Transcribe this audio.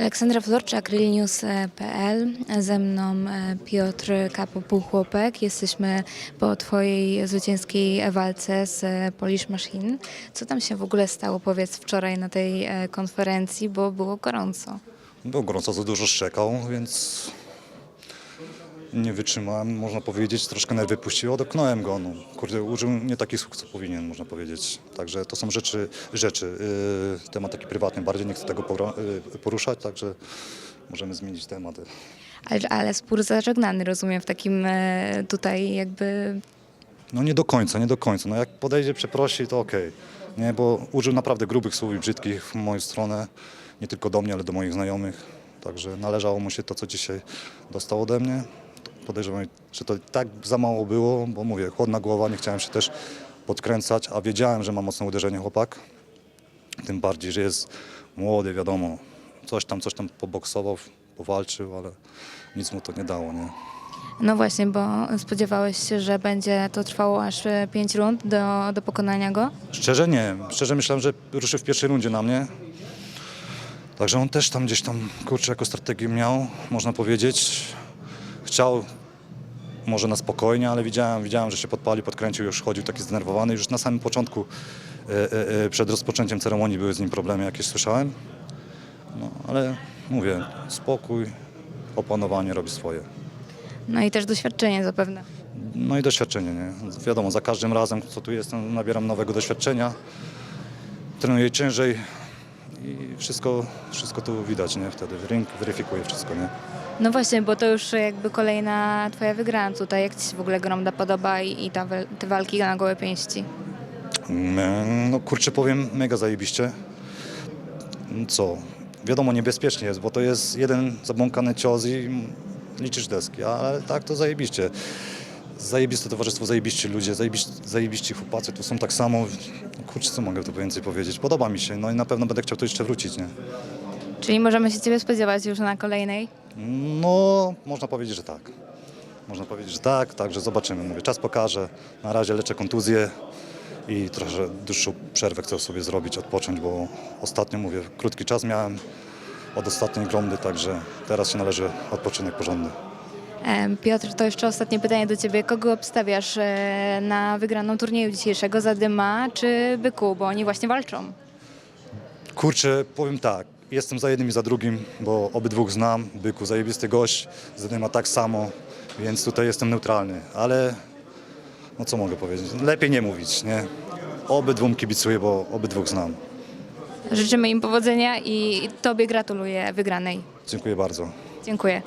Aleksandra Florczak, realnews.pl. Ze mną e, Piotr Kapo-Półchłopek. Jesteśmy po Twojej zwycięskiej walce z e, Polish Machine. Co tam się w ogóle stało, powiedz, wczoraj na tej e, konferencji, bo było gorąco. Było gorąco, za dużo szczekał, więc nie wytrzymałem, można powiedzieć, troszkę nerwy puściło, dotknąłem go. No. Kurde, użył nie takich słów, co powinien, można powiedzieć. Także to są rzeczy, rzeczy. Yy, temat taki prywatny, bardziej nie chcę tego yy, poruszać, także możemy zmienić temat. Ale, ale spór zażegnany, rozumiem, w takim e, tutaj jakby... No nie do końca, nie do końca. No jak podejdzie, przeprosi, to okej. Nie, bo użył naprawdę grubych słów i brzydkich w moją stronę, nie tylko do mnie, ale do moich znajomych. Także należało mu się to, co dzisiaj dostał ode mnie. Podejrzewam, że to tak za mało było, bo mówię, chłodna głowa, nie chciałem się też podkręcać, a wiedziałem, że ma mocne uderzenie chłopak. Tym bardziej, że jest młody, wiadomo. Coś tam, coś tam poboksował, powalczył, ale nic mu to nie dało, nie? No właśnie, bo spodziewałeś się, że będzie to trwało aż 5 rund do, do pokonania go? Szczerze nie. Szczerze myślałem, że ruszy w pierwszej rundzie na mnie. Także on też tam gdzieś tam, kurczę, jako strategię miał, można powiedzieć. Chciał może na spokojnie, ale widziałem, widziałem, że się podpalił, podkręcił, już chodził taki zdenerwowany. Już na samym początku, e, e, e, przed rozpoczęciem ceremonii były z nim problemy jakieś, słyszałem. No, ale mówię, spokój, opanowanie robi swoje. No i też doświadczenie zapewne. No i doświadczenie, nie? Wiadomo, za każdym razem, co tu jestem, nabieram nowego doświadczenia. Trenuję ciężej i wszystko, wszystko tu widać, nie? Wtedy ring weryfikuje wszystko, nie? No właśnie, bo to już jakby kolejna twoja wygrana tutaj. Jak ci się w ogóle Gromda podoba i, i ta, te walki na gołe pięści? Mm, No kurczę, powiem, mega zajebiście. Co? Wiadomo, niebezpiecznie jest, bo to jest jeden zabłąkany cios i liczysz deski, ale tak to zajebiście. Zajebiste towarzystwo, zajebiści ludzie, zajebiści, zajebiści chłopacy, tu są tak samo. Kurczę, co mogę tu więcej powiedzieć? Podoba mi się, no i na pewno będę chciał tu jeszcze wrócić, nie? Czyli możemy się ciebie spodziewać już na kolejnej? No, można powiedzieć, że tak. Można powiedzieć, że tak, także zobaczymy. Mówię, czas pokaże. Na razie leczę kontuzję i trochę dłuższą przerwę chcę sobie zrobić, odpocząć, bo ostatnio, mówię, krótki czas miałem od ostatniej gromdy, także teraz się należy odpoczynek porządny. Piotr, to jeszcze ostatnie pytanie do ciebie. Kogo obstawiasz e, na wygraną turnieju dzisiejszego? Zadyma czy Byku? Bo oni właśnie walczą. Kurczę, powiem tak, jestem za jednym i za drugim, bo obydwóch znam. Byku zajebisty gość, Zadyma tak samo, więc tutaj jestem neutralny, ale no co mogę powiedzieć, lepiej nie mówić, nie? Obydwóm kibicuję, bo obydwóch znam. Życzymy im powodzenia i tobie gratuluję wygranej. Dziękuję bardzo. Dziękuję.